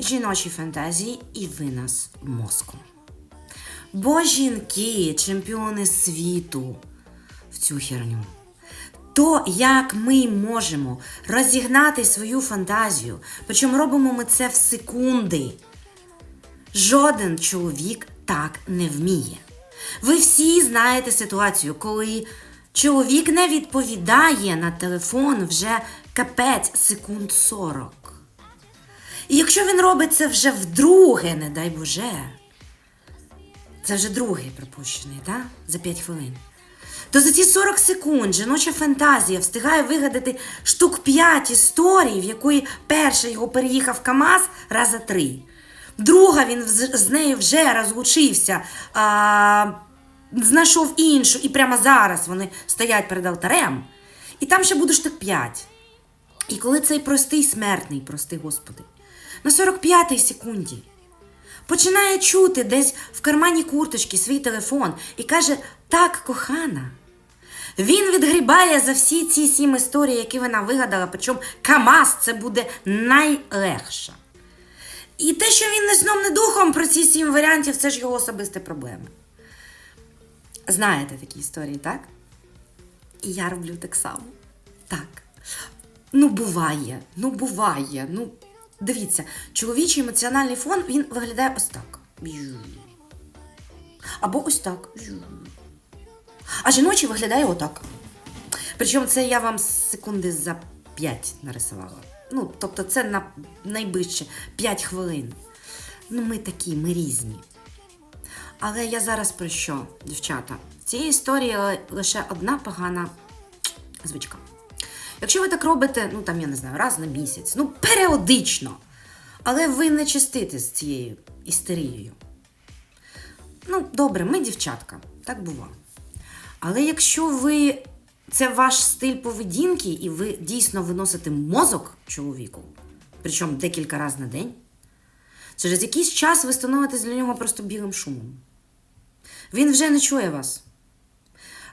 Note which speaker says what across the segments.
Speaker 1: жіночі фантазії і винос мозку. Бо жінки, чемпіони світу в цю херню. То, як ми можемо розігнати свою фантазію, причому робимо ми це в секунди. Жоден чоловік так не вміє. Ви всі знаєте ситуацію, коли чоловік не відповідає на телефон вже капець секунд 40. І якщо він робить це вже вдруге, не дай Боже, це вже другий пропущений, так? За 5 хвилин. То за ці 40 секунд жіноча фантазія встигає вигадати штук 5 історій, в якої перша його переїхав КАМАЗ раза три. Друга він з нею вже розлучився, а, знайшов іншу, і прямо зараз вони стоять перед алтарем. І там ще буде штук 5. І коли цей простий смертний, прости Господи, на 45-й секунді починає чути десь в кармані курточки свій телефон і каже: Так, кохана. Він відгрібає за всі ці сім історій, які вона вигадала, причому КАМАЗ це буде найлегше. І те, що він не сном, не духом про ці сім варіантів, це ж його особисті проблеми. Знаєте такі історії, так? І я роблю так само. Так. Ну, буває, ну буває. Ну, дивіться, чоловічий емоціональний фон він виглядає ось так. Або ось так. А жіночий виглядає отак. Причому це я вам секунди за 5 нарисувала. Ну, тобто, це на найближче 5 хвилин. Ну, ми такі, ми різні. Але я зараз про що, дівчата? В цій історії лише одна погана звичка. Якщо ви так робите, ну там я не знаю, раз на місяць, ну періодично, але ви не чистите з цією істерією. Ну, добре, ми дівчатка, так бува. Але якщо ви це ваш стиль поведінки, і ви дійсно виносите мозок чоловіку, причому декілька разів на день, через якийсь час ви становитесь для нього просто білим шумом. Він вже не чує вас.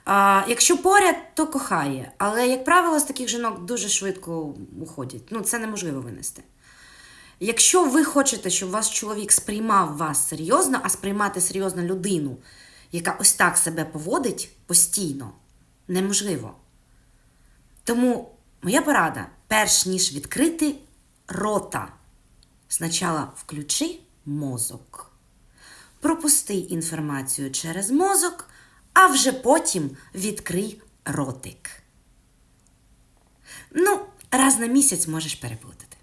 Speaker 1: А, якщо поряд, то кохає. Але, як правило, з таких жінок дуже швидко уходять. Ну, це неможливо винести. Якщо ви хочете, щоб ваш чоловік сприймав вас серйозно, а сприймати серйозно людину, яка ось так себе поводить постійно, неможливо. Тому моя порада, перш ніж відкрити рота, спочатку включи мозок. Пропусти інформацію через мозок, а вже потім відкрий ротик. Ну, раз на місяць можеш переплутати.